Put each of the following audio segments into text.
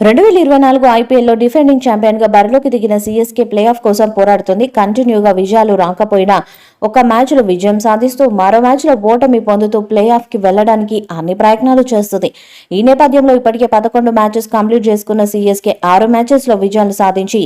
రెండు వేల ఇరవై నాలుగు ఐపీఎల్లో డిఫెండింగ్ ఛాంపియన్గా బరిలోకి దిగిన సీఎస్కే ప్లే ఆఫ్ కోసం పోరాడుతుంది. కంటిన్యూగా విజయాలు రాకపోయినా ఒక మ్యాచ్లో విజయం సాధిస్తూ మరో మ్యాచ్లో ఓటమి పొందుతూ ప్లే ఆఫ్కి వెళ్ళడానికి అన్ని ప్రయత్నాలు చేస్తుంది. ఈ నేపథ్యంలో ఇప్పటికే పదకొండు మ్యాచెస్ కంప్లీట్ చేసుకున్న సీఎస్కే ఆరు మ్యాచెస్లో విజయాలు సాధించి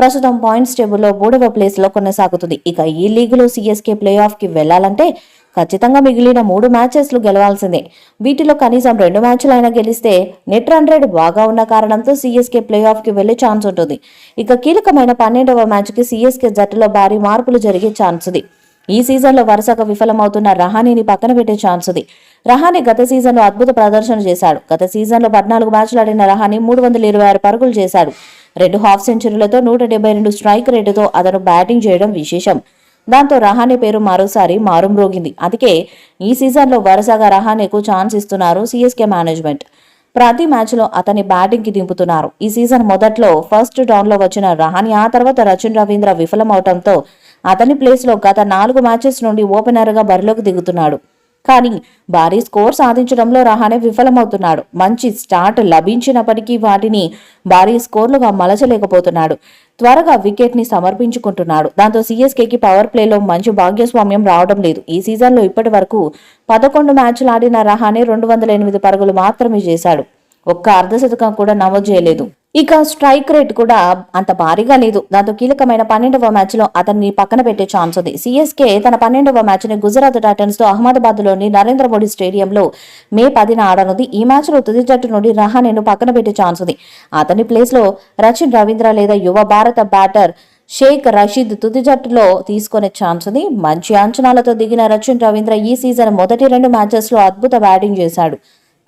ప్రస్తుతం పాయింట్స్ టేబుల్లో మూడవ ప్లేస్లో కొనసాగుతుంది. ఇక ఈ లీగ్లో సీఎస్కే ప్లే ఆఫ్కి వెళ్ళాలంటే ఖచ్చితంగా మిగిలిన మూడు మ్యాచెస్లు గెలవాల్సిందే. వీటిలో కనీసం రెండు మ్యాచ్లైనా గెలిస్తే నెట్ రన్ రేట్ బాగా ఉన్న కారణంతో సీఎస్కే ప్లే ఆఫ్కి వెళ్ళే ఛాన్స్ ఉంటుంది. ఇక కీలకమైన పన్నెండవ మ్యాచ్కి సీఎస్కే జట్టులో భారీ మార్పులు జరిగే ఛాన్స్ ఉంది ఈ సీజన్లో వరుసగా విఫలమవుతున్న రహానీని పక్కన పెట్టే ఛాన్స్ ఉంది. రహానీ గత సీజన్లో అద్భుత ప్రదర్శన చేశాడు. గత సీజన్లో పద్నాలుగు మ్యాచ్లు ఆడిన రహానీ మూడు వందల ఇరవై ఆరు పరుగులు చేశాడు. రెండు హాఫ్ సెంచరీలతో నూట డెబ్బై రెండు స్ట్రైక్ రేటుతో అతను బ్యాటింగ్ చేయడం విశేషం. దాంతో రహానే పేరు మరోసారి మారుమ్రోగింది. అందుకే ఈ సీజన్లో వరుసగా రహానేకు ఛాన్స్ ఇస్తున్నారు సీఎస్కే మేనేజ్మెంట్ ప్రతి మ్యాచ్లో అతని బ్యాటింగ్కి దింపుతున్నారు. ఈ సీజన్ మొదట్లో ఫస్ట్ డౌన్లో వచ్చిన రహాని ఆ తర్వాత రచిన్ రవీంద్ర విఫలమవడంతో అతని ప్లేస్లో గత నాలుగు మ్యాచెస్ నుండి ఓపెనర్గా బరిలోకి దిగుతున్నాడు. కానీ భారీ స్కోర్ సాధించడంలో రహానే విఫలమవుతున్నాడు. మంచి స్టార్ట్ లభించినప్పటికీ వాటిని భారీ స్కోర్లుగా మలచలేకపోతున్నాడు. త్వరగా వికెట్ని సమర్పించుకుంటున్నాడు. దాంతో సీఎస్కేకి పవర్ ప్లేలో మంచి భాగ్యస్వామ్యం రావడం లేదు. ఈ సీజన్లో ఇప్పటి వరకు పదకొండు మ్యాచ్లు ఆడిన రహానే రెండు వందల ఎనిమిది పరుగులు మాత్రమే చేశాడు. ఒక్క అర్ధశతకం కూడా నమోదు చేయలేదు. ఇక స్ట్రైక్ రేట్ కూడా అంత భారీగా లేదు. దాంతో కీలకమైన పన్నెండవ మ్యాచ్లో అతన్ని పక్కన పెట్టే ఛాన్స్ ఉంది సిఎస్కే తన పన్నెండవ మ్యాచ్ని గుజరాత్ టైటన్స్తో అహ్మదాబాద్లోని నరేంద్ర మోడీ స్టేడియంలో మే పదిన ఆడనుంది. ఈ మ్యాచ్లో తుది జట్టు నుండి రహానేను పక్కన పెట్టే ఛాన్స్ ఉంది అతని ప్లేస్లో రచిన్ రవీంద్ర లేదా యువ భారత బ్యాటర్ షేక్ రషీద్ తుది జట్టులో తీసుకునే ఛాన్స్ ఉంది మంచి అంచనాలతో దిగిన రచిన్ రవీంద్ర ఈ సీజన్ మొదటి రెండు మ్యాచెస్లో అద్భుత బ్యాటింగ్ చేశాడు.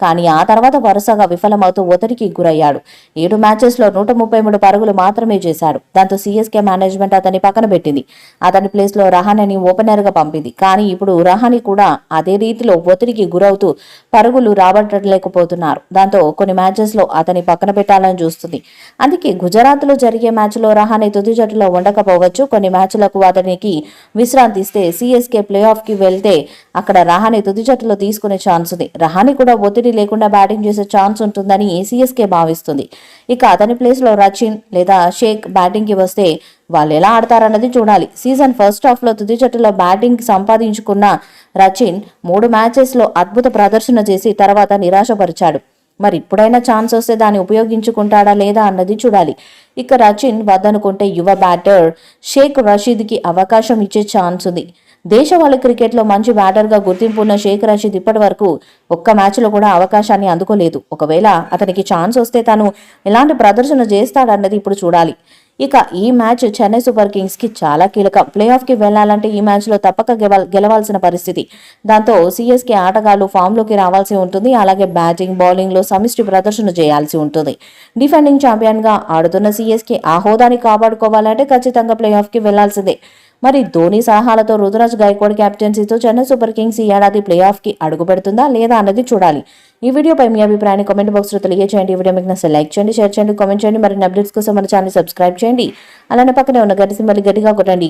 కానీ ఆ తర్వాత వరుసగా విఫలమవుతూ ఒత్తిడికి గురయ్యాడు. ఏడు మ్యాచెస్లో నూట ముప్పై మూడు పరుగులు మాత్రమే చేశాడు. దాంతో సీఎస్కే మేనేజ్మెంట్ అతన్ని పక్కన పెట్టింది. అతని ప్లేస్లో రహానని ఓపెనర్గా పంపింది. కానీ ఇప్పుడు రహాని కూడా అదే రీతిలో ఒత్తిడికి గురవుతూ పరుగులు రాబట్టలేకపోతున్నారు. దాంతో కొన్ని మ్యాచెస్లో అతని పక్కన పెట్టాలని చూస్తుంది. అందుకే గుజరాత్లో జరిగే మ్యాచ్లో రహానే తుది జట్టులో ఉండకపోవచ్చు. కొన్ని మ్యాచ్లకు అతనికి విశ్రాంతి ఇస్తే సీఎస్కే ప్లే ఆఫ్కి వెళ్తే అక్కడ రహానే తుది జట్టులో తీసుకునే ఛాన్స్ ఉంది. రహాని కూడా ఒత్తిడి లేకుండా బ్యాటింగ్ చేసే ఛాన్స్ ఉంటుందని సిఎస్కే భావిస్తుంది. ఇక అతని ప్లేస్లో రచిన్ లేదా షేక్ బ్యాటింగ్కి వస్తే వాళ్ళు ఎలా ఆడతారన్నది చూడాలి. సీజన్ ఫస్ట్ హాఫ్లో తుది జట్టులో బ్యాటింగ్ సంపాదించుకున్న రచిన్ మూడు మ్యాచెస్లో అద్భుత ప్రదర్శన చేసి తర్వాత నిరాశపరిచాడు. మరి ఇప్పుడైనా ఛాన్స్ వస్తే దాన్ని ఉపయోగించుకుంటాడా లేదా అన్నది చూడాలి. ఇక రచిన్ వద్దనుకుంటే యువ బ్యాటర్ షేక్ రషీద్కి అవకాశం ఇచ్చే ఛాన్స్ ఉంది. దేశవాళీ క్రికెట్లో మంచి బ్యాటర్గా గుర్తింపు ఉన్న షేక్ రషీద్ ఇప్పటి వరకు ఒక్క మ్యాచ్లో కూడా అవకాశాన్ని అందుకోలేదు. ఒకవేళ అతనికి ఛాన్స్ వస్తే తాను ఎలాంటి ప్రదర్శన చేస్తాడన్నది ఇప్పుడు చూడాలి. ఇక ఈ మ్యాచ్ చెన్నై సూపర్ కింగ్స్కి చాలా కీలకం. ప్లే ఆఫ్కి వెళ్ళాలంటే ఈ మ్యాచ్లో తప్పక గెలవాల్సిన పరిస్థితి. దాంతో సిఎస్కే ఆటగాళ్ళు ఫామ్లోకి రావాల్సి ఉంటుంది. అలాగే బ్యాటింగ్ బౌలింగ్లో సమిష్టి ప్రదర్శన చేయాల్సి ఉంటుంది. డిఫెండింగ్ ఛాంపియన్గా ఆడుతున్న సిఎస్కే ఆ హోదాని కాపాడుకోవాలంటే ఖచ్చితంగా ప్లే ఆఫ్కి వెళ్ళాల్సిందే మరి ధోని సలహాలతో రుతురాజ్ గాయకోడ్ క్యాప్టెన్సీతో చెన్నై సూపర్ కింగ్స్ ఈ ఏడాది ప్లే ఆఫ్కి అడుగు పెడుతుందా లేదా అన్నది చూడాలి. ఈ వీడియోపై మీ అభిప్రాయాన్ని కామెంట్ బాక్స్లో తెలియజేయండి ఈ వీడియో మీకు నచ్చితే లైక్ చేయండి షేర్ చేయండి కామెంట్ చేయండి. మరిన్ని అప్డేట్స్ కోసం మన ఛానల్ సబ్స్క్రైబ్ చేయండి. అలానే పక్కనే ఉన్న గడిసి మళ్ళీ గట్టిగా కొట్టండి.